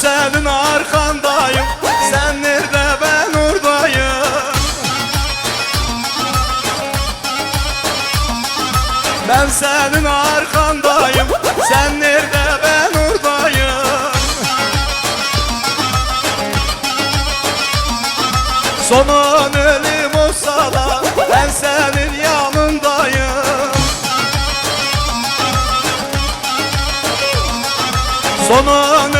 senin arkandayım. Sen nerede? Ben oradayım. Ben senin arkandayım. Sen nerede? Ben oradayım. Sonun ölüm olsa da Ben senin yanındayım. Sonun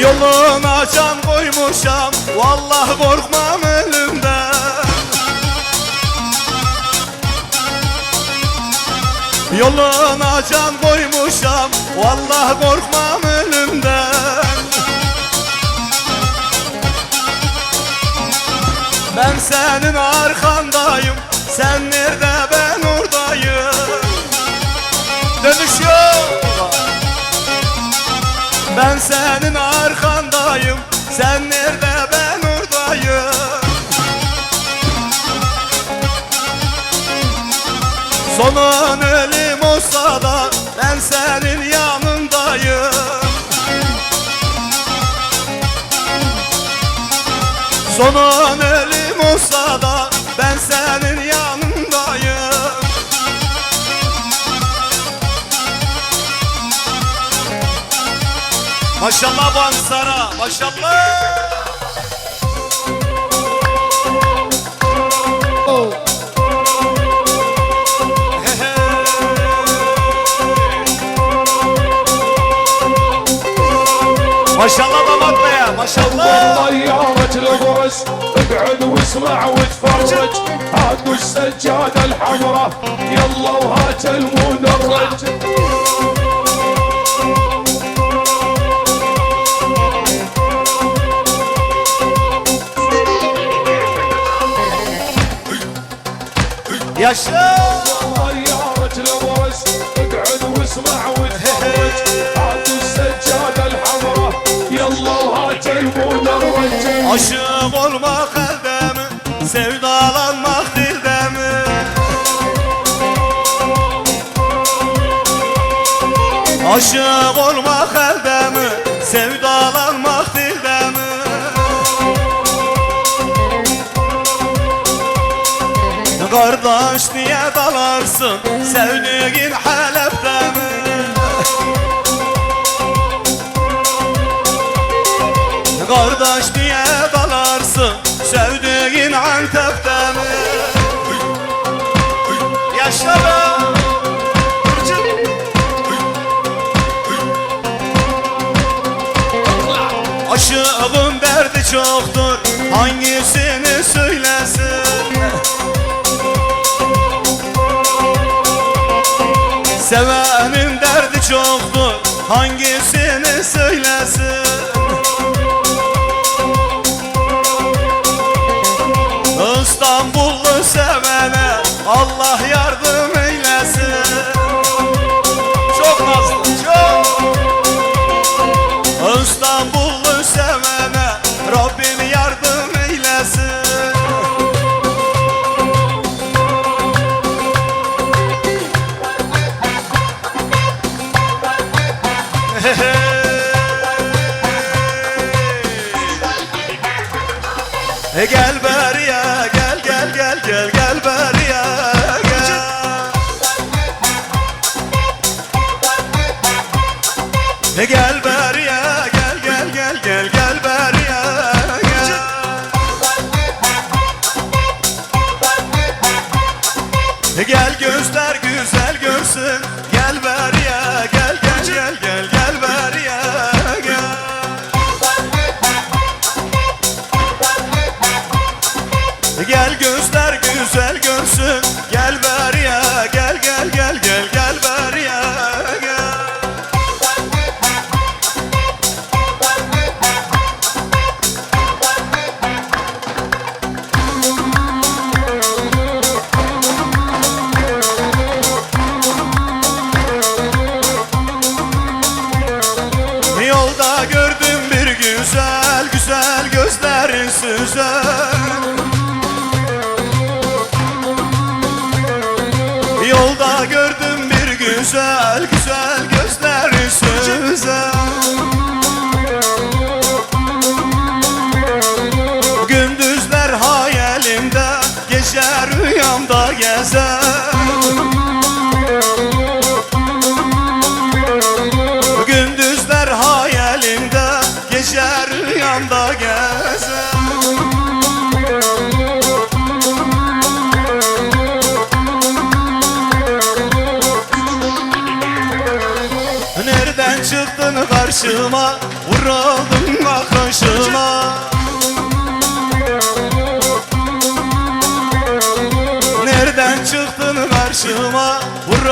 Yoluna can koymuşam Vallahi korkmam ölümden. Yoluna can koymuşam Vallahi korkmam ölümden. Ben senin arkandayım Sonun ölüm olsa da ben senin yanındayım. Sonun ölüm olsa da ben senin yanındayım. Maşallah ما شاء الله ضبط بيها ما شاء الله طيارة الغرس ابعد واسمع وتفرج. هات السجادة الحمراء يلا وهات المدرج. يا شباب طيارة الغرس اقعد واسمع وتفرج. Aşık olmak elde mi? Sevdalanmak dilde mi? Aşık olmak elde mi? Sevdalanmak dilde mi? Kardeş niye dalarsın? Sevdiğin Halep'te mi? Kardeş niye dalarsın. Sevdiğin Antep'te mi? Yaşa be Aşığın derdi çoktur. Hangisini söylesin? Sevenin derdi çoktur. Hangisini söylesin gel beriye gel gel gel gel gel beriye Gördüm bir güzel güzel gözlerin süzer Gündüzler hayalimde Gece rüyamda gezer Gündüzler hayalimde Gece rüyamda gezer çıktın karşıma Vuruldum bakışına Nereden çıktın karşıma Vur